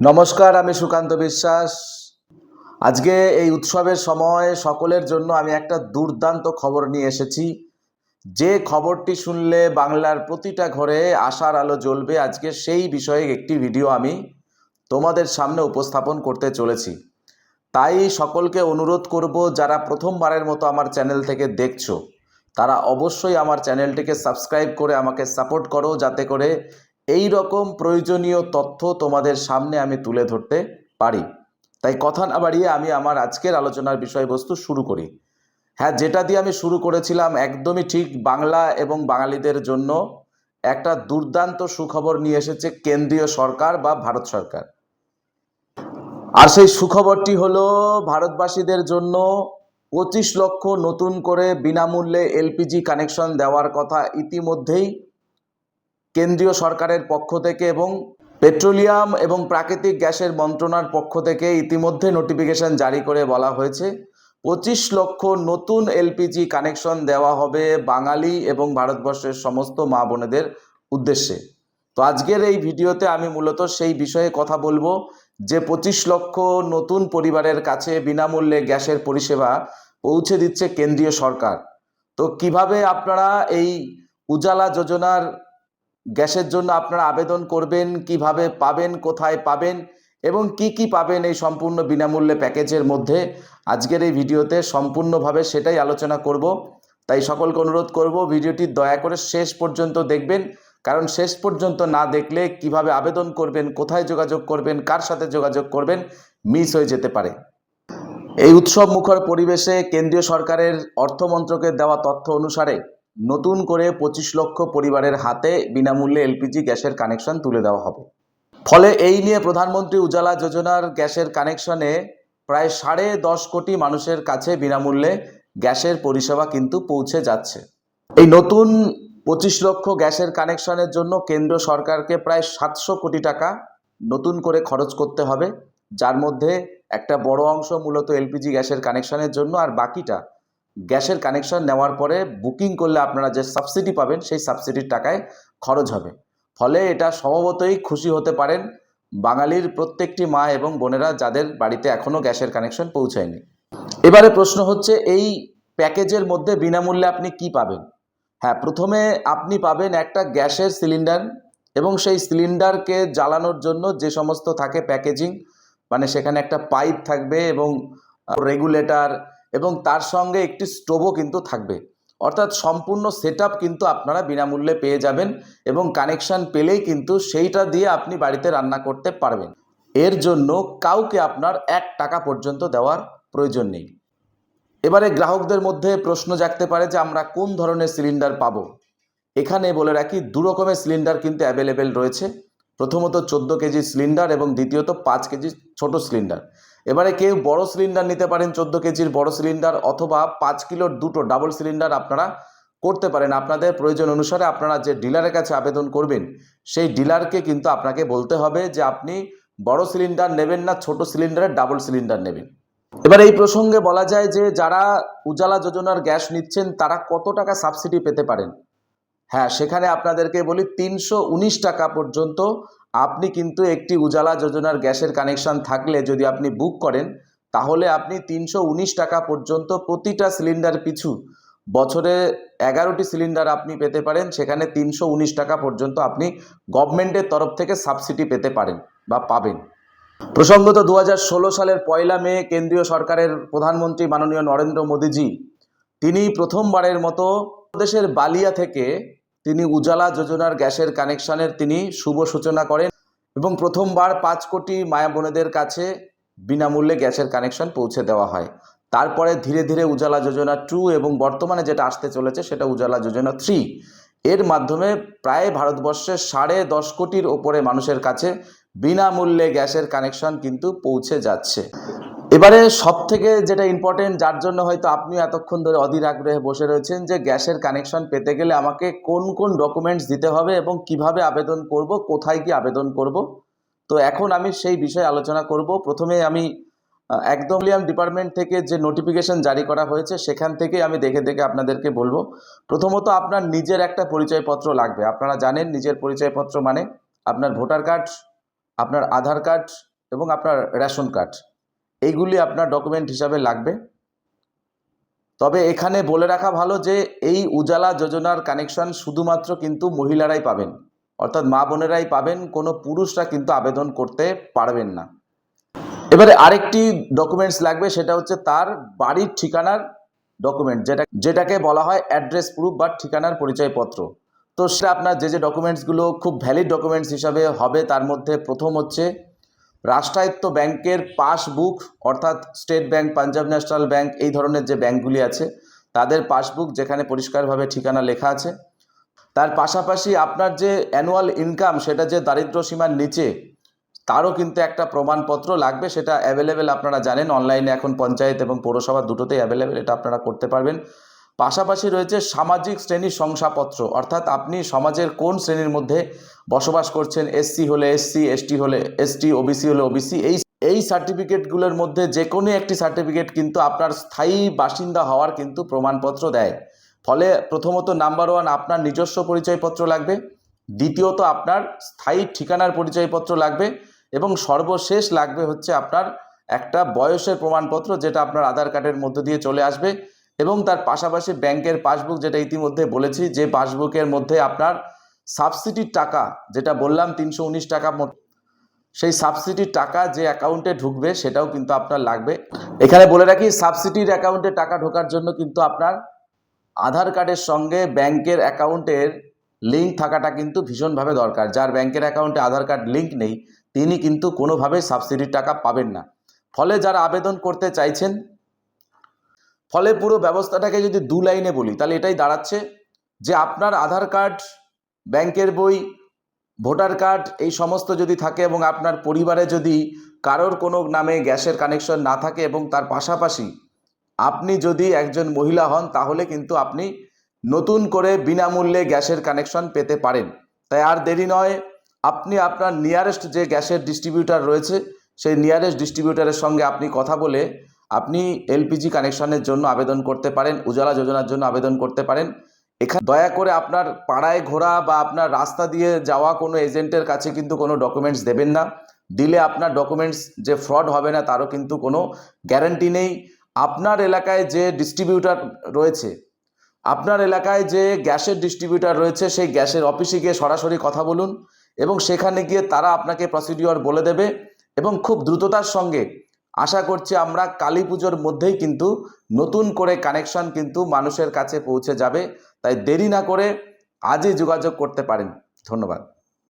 নমস্কার, আমি সুকান্ত বিশ্বাস। আজকে এই উৎসবের সময় সকলের জন্য আমি একটা দুর্দান্ত খবর নিয়ে এসেছি। যে খবরটি শুনলে বাংলার প্রতিটা ঘরে আশার আলো জ্বলবে, আজকে সেই বিষয়ে একটি ভিডিও আমি তোমাদের সামনে উপস্থাপন করতে চলেছি। তাই সকলকে অনুরোধ করব, যারা প্রথমবারের মতো আমার চ্যানেল থেকে দেখছ, তারা অবশ্যই আমার চ্যানেলটিকে সাবস্ক্রাইব করে আমাকে সাপোর্ট করো, যাতে করে এই রকম প্রয়োজনীয় তথ্য তোমাদের সামনে আমি তুলে ধরতে পারি। তাই কথা না বাড়িয়ে আমি আমার আজকের আলোচনার বিষয়বস্তু শুরু করি। হ্যাঁ যেটা দিয়ে আমি শুরু করেছিলাম একদমই ঠিক বাংলা এবং বাঙালিদের জন্য একটা দুর্দান্ত সুখবর নিয়ে এসেছে কেন্দ্রীয় সরকার বা ভারত সরকার। আর সেই সুখবরটি হলো, ভারতবাসীদের জন্য পঁচিশ লক্ষ নতুন করে বিনামূল্যে এলপিজি কানেকশন দেওয়ার কথা ইতিমধ্যেই কেন্দ্রীয় সরকারের পক্ষ থেকে এবং পেট্রোলিয়াম এবং প্রাকৃতিক গ্যাসের মন্ত্রণার পক্ষ থেকে ইতিমধ্যে নোটিফিকেশন জারি করে বলা হয়েছে। পঁচিশ লক্ষ নতুন এলপিজি কানেকশন দেওয়া হবে বাঙালি এবং ভারতবর্ষের সমস্ত মা বোনেদের উদ্দেশ্যে। তো আজকের এই ভিডিওতে আমি মূলত সেই বিষয়ে কথা বলব যে পঁচিশ লক্ষ নতুন পরিবারের কাছে বিনামূল্যে গ্যাসের পরিষেবা পৌঁছে দিচ্ছে কেন্দ্রীয় সরকার। তো কীভাবে আপনারা এই উজালা যোজনার গ্যাসের জন্য আপনারা আবেদন করবেন, কীভাবে পাবেন, কোথায় পাবেন এবং কি কি পাবেন এই সম্পূর্ণ বিনামূল্যে প্যাকেজের মধ্যে, আজকের এই ভিডিওতে সম্পূর্ণভাবে সেটাই আলোচনা করব। তাই সকলকে অনুরোধ করব, ভিডিওটি দয়া করে শেষ পর্যন্ত দেখবেন, কারণ শেষ পর্যন্ত না দেখলে কীভাবে আবেদন করবেন, কোথায় যোগাযোগ করবেন, কার সাথে যোগাযোগ করবেন, মিস হয়ে যেতে পারে। এই উৎসব মুখর পরিবেশে কেন্দ্রীয় সরকারের অর্থমন্ত্রকের দেওয়া তথ্য অনুসারে নতুন করে পঁচিশ লক্ষ পরিবারের হাতে বিনামূল্যে এলপিজি গ্যাসের কানেকশন তুলে দেওয়া হবে। ফলে এই নিয়ে প্রধানমন্ত্রী উজালা যোজনার গ্যাসের কানেকশনে প্রায় সাড়ে দশ কোটি মানুষের কাছে বিনামূল্যে গ্যাসের পরিষেবা কিন্তু পৌঁছে যাচ্ছে। এই নতুন পঁচিশ লক্ষ গ্যাসের কানেকশনের জন্য কেন্দ্র সরকারকে প্রায় সাতশো কোটি টাকা নতুন করে খরচ করতে হবে, যার মধ্যে একটা বড় অংশ মূলত এলপিজি গ্যাসের কানেকশনের জন্য, আর বাকিটা গ্যাসের কানেকশন নেওয়ার পরে বুকিং করলে আপনারা যে সাবসিডি পাবেন, সেই সাবসিডির টাকায় খরচ হবে। ফলে এটা স্বভাবতই খুশি হতে পারেন বাঙালির প্রত্যেকটি মা এবং বোনেরা যাদের বাড়িতে এখনও গ্যাসের কানেকশন পৌঁছায়নি। এবারে প্রশ্ন হচ্ছে, এই প্যাকেজের মধ্যে বিনামূল্যে আপনি কি পাবেন? হ্যাঁ প্রথমে আপনি পাবেন একটা গ্যাসের সিলিন্ডার এবং সেই সিলিন্ডারকে জ্বালানোর জন্য যে সমস্ত থাকে প্যাকেজিং মানে সেখানে একটা পাইপ থাকবে এবং রেগুলেটর এবং তার সঙ্গে একটি স্টোভও কিন্তু থাকবে। অর্থাৎ সম্পূর্ণ সেট কিন্তু আপনারা বিনামূল্যে পেয়ে যাবেন এবং কানেকশন পেলেই কিন্তু সেইটা দিয়ে আপনি বাড়িতে রান্না করতে পারবেন। এর জন্য কাউকে আপনার এক টাকা পর্যন্ত দেওয়ার প্রয়োজন নেই। এবারে গ্রাহকদের মধ্যে প্রশ্ন জাগতে পারে যে আমরা কোন ধরনের সিলিন্ডার পাবো। এখানে বলে রাখি, দু রকমের সিলিন্ডার কিন্তু অ্যাভেলেবেল রয়েছে। প্রথমত চোদ্দ কেজি সিলিন্ডার এবং দ্বিতীয়ত পাঁচ কেজি ছোট সিলিন্ডার। এবারে কেউ বড় সিলিন্ডার নিতে পারেন চোদ্দ কেজির বড় সিলিন্ডার অথবা পাঁচ কিলোর দুটো ডাবল সিলিন্ডার আপনারা করতে পারেন। আপনাদের প্রয়োজন অনুসারে আপনারা যে ডিলারের কাছে আবেদন করবেন, সেই ডিলারকে কিন্তু আপনাকে বলতে হবে যে আপনি বড় সিলিন্ডার নেবেন না, ছোট সিলিন্ডারের ডাবল সিলিন্ডার নেবেন। এবার এই প্রসঙ্গে বলা যায় যে যারা উজালা যোজনার গ্যাস নিচ্ছেন, তারা কত টাকা সাবসিডি পেতে পারেন? হ্যাঁ সেখানে আপনাদেরকে বলি তিনশো উনিশ টাকা পর্যন্ত আপনি কিন্তু একটি উজালা যোজনার গ্যাসের কানেকশন থাকলে যদি আপনি বুক করেন, তাহলে আপনি তিনশো উনিশ টাকা পর্যন্ত প্রতিটা সিলিন্ডার পিছু বছরে এগারোটি সিলিন্ডার আপনি পেতে পারেন, সেখানে তিনশো উনিশ টাকা পর্যন্ত আপনি গভর্নমেন্টের তরফ থেকে সাবসিডি পেতে পারেন বা পাবেন। প্রসঙ্গত দু হাজার ষোলো সালের পয়লা মে কেন্দ্রীয় সরকারের প্রধানমন্ত্রী মাননীয় নরেন্দ্র মোদীজি তিনি প্রথমবারের মতো দেশের বালিয়া থেকে তিনি উজালা যোজনার গ্যাসের কানেকশনের তিনি শুভ সূচনা করেন এবং প্রথমবার পাঁচ কোটি মায়া বোনেদের কাছে বিনামূল্যে গ্যাসের কানেকশন পৌঁছে দেওয়া হয়। তারপরে ধীরে ধীরে উজালা যোজনা টু এবং বর্তমানে যেটা আসতে চলেছে সেটা উজালা যোজনা থ্রি। এর মাধ্যমে প্রায় ভারতবর্ষের সাড়ে দশ কোটির ওপরে মানুষের কাছে বিনামূল্যে গ্যাসের কানেকশন কিন্তু পৌঁছে যাচ্ছে। এবারে সব থেকে যেটা ইম্পর্টেন্ট যার জন্য হয়তো আপনি এতক্ষণ ধরে অধীর আগ্রহে বসে রয়েছেন যে গ্যাসের কানেকশন পেতে গেলে আমাকে কোন কোন ডকুমেন্টস দিতে হবে এবং কীভাবে আবেদন করব, কোথায় কি আবেদন করব? তো এখন আমি সেই বিষয়ে আলোচনা করব। প্রথমে আমি একদম লিয়াম ডিপার্টমেন্ট থেকে যে নোটিফিকেশন জারি করা হয়েছে, সেখান থেকে আমি দেখে দেখে আপনাদেরকে বলব। প্রথমত আপনার নিজের একটা পরিচয়পত্র লাগবে। আপনারা জানেন নিজের পরিচয়পত্র মানে আপনার ভোটার কার্ড আপনার আধার কার্ড এবং আপনার রেশন কার্ড এইগুলি আপনার ডকুমেন্ট হিসাবে লাগবে। তবে এখানে বলে রাখা ভালো যে, এই উজালা যোজনার কানেকশন শুধুমাত্র কিন্তু মহিলারাই পাবেন। অর্থাৎ মা বোনেরাই পাবেন, কোনো পুরুষরা কিন্তু আবেদন করতে পারবেন না। এবারে আরেকটি ডকুমেন্টস লাগবে, সেটা হচ্ছে তার বাড়ির ঠিকানার ডকুমেন্ট যেটা, যেটাকে বলা হয় অ্যাড্রেস প্রুফ বা ঠিকানার পরিচয়পত্র। তো সেটা আপনার যে যে ডকুমেন্টসগুলো খুব ভ্যালিড ডকুমেন্টস হিসাবে হবে, তার মধ্যে প্রথম হচ্ছে রাষ্ট্রায়ত্ত ব্যাংকের পাসবুক, অর্থাৎ State Bank, Punjab National Bank, এই ধরনের যে ব্যাংকগুলি আছে, তাদের পাসবুক যেখানে পরিষ্কারভাবে ঠিকানা লেখা আছে। তার পাশাপাশি আপনার যে অ্যানুয়াল ইনকাম, সেটা যে দারিদ্র সীমার নিচে, তারও কিন্তু একটা প্রমাণপত্র লাগবে, সেটা অ্যাভেলেবেল আপনারা জানেন অনলাইনে এখন পঞ্চায়েত এবং পৌরসভা দুটোতেই অ্যাভেলেবেল এটা আপনারা করতে পারবেন। পাশাপাশি রয়েছে সামাজিক শ্রেণির শংসাপত্র। অর্থাৎ আপনি সমাজের কোন শ্রেণির মধ্যে বসবাস করছেন এসসি হলে এসসি এসটি হলে এসটি ওবিসি হলে ওবিসি এই এই সার্টিফিকেটগুলোর মধ্যে যে কোনো একটি সার্টিফিকেট কিন্তু আপনার স্থায়ী বাসিন্দা হওয়ার কিন্তু প্রমাণপত্র দেয়। ফলে প্রথমত নাম্বার ওয়ান আপনার নিজস্ব পরিচয়পত্র লাগবে, দ্বিতীয়ত আপনার স্থায়ী ঠিকানার পরিচয়পত্র লাগবে, এবং সর্বশেষ লাগবে হচ্ছে আপনার একটা বয়সের প্রমাণপত্র যেটা আপনার আধার কার্ডের মধ্য দিয়ে চলে আসবে। এবং তার পাশাপাশি ব্যাংকের পাসবুক যেটা ইতিমধ্যে বলেছি, যে পাসবুকের মধ্যে আপনার সাবসিডির টাকা, যেটা বললাম তিনশো উনিশ টাকা সেই সাবসিডির টাকা যে অ্যাকাউন্টে ঢুকবে সেটাও কিন্তু আপনার লাগবে। এখানে বলে রাখি সাবসিডির অ্যাকাউন্টে টাকা ঢোকার জন্য কিন্তু আপনার আধার কার্ডের সঙ্গে ব্যাংকের অ্যাকাউন্টের লিঙ্ক থাকাটা কিন্তু ভীষণভাবে দরকার। যার ব্যাংকের অ্যাকাউন্টে আধার কার্ড লিঙ্ক নেই, তিনি কিন্তু কোনোভাবেই সাবসিডির টাকা পাবেন না। ফলে যারা আবেদন করতে চাইছেন ফলে পুরো ব্যবস্থাটাকে যদি দু লাইনে বলি, তাহলে এটাই দাঁড়াচ্ছে যে আপনার আধার কার্ড, ব্যাংকের বই, ভোটার কার্ড এই সমস্ত যদি থাকে এবং আপনার পরিবারে যদি কারোর কোনো নামে গ্যাসের কানেকশন না থাকে এবং তার পাশাপাশি আপনি যদি একজন মহিলা হন, তাহলে কিন্তু আপনি নতুন করে বিনামূল্যে গ্যাসের কানেকশন পেতে পারেন। তাই আর দেরি নয়, আপনি আপনার নিয়ারেস্ট যে গ্যাসের ডিস্ট্রিবিউটার রয়েছে, সেই নিয়ারেস্ট ডিস্ট্রিবিউটারের সঙ্গে আপনি কথা বলে আপনি এলপিজি কানেকশনের জন্য আবেদন করতে পারেন, উজালা যোজনার জন্য আবেদন করতে পারেন। এখানে দয়া করে আপনার পাড়ায় ঘোরা বা আপনার রাস্তা দিয়ে যাওয়া কোনো এজেন্টের কাছে কিন্তু কোনো ডকুমেন্টস দেবেন না। দিলে আপনার ডকুমেন্টস যে ফ্রড হবে না, তারও কিন্তু কোনো গ্যারান্টি নেই। আপনার এলাকায় যে ডিস্ট্রিবিউটার রয়েছে, আপনার এলাকায় যে গ্যাসের ডিস্ট্রিবিউটার রয়েছে, সেই গ্যাসের অফিসে গিয়ে সরাসরি কথা বলুন এবং সেখানে গিয়ে তারা আপনাকে প্রসিডিওর বলে দেবে এবং খুব দ্রুততার সঙ্গে আশা করছি আমরা কালী পুজোর মধ্যেই কিন্তু নতুন করে কানেকশন কিন্তু মানুষের কাছে পৌঁছে যাবে। তাই দেরি না করে আজই যোগাযোগ করতে পারেন। ধন্যবাদ।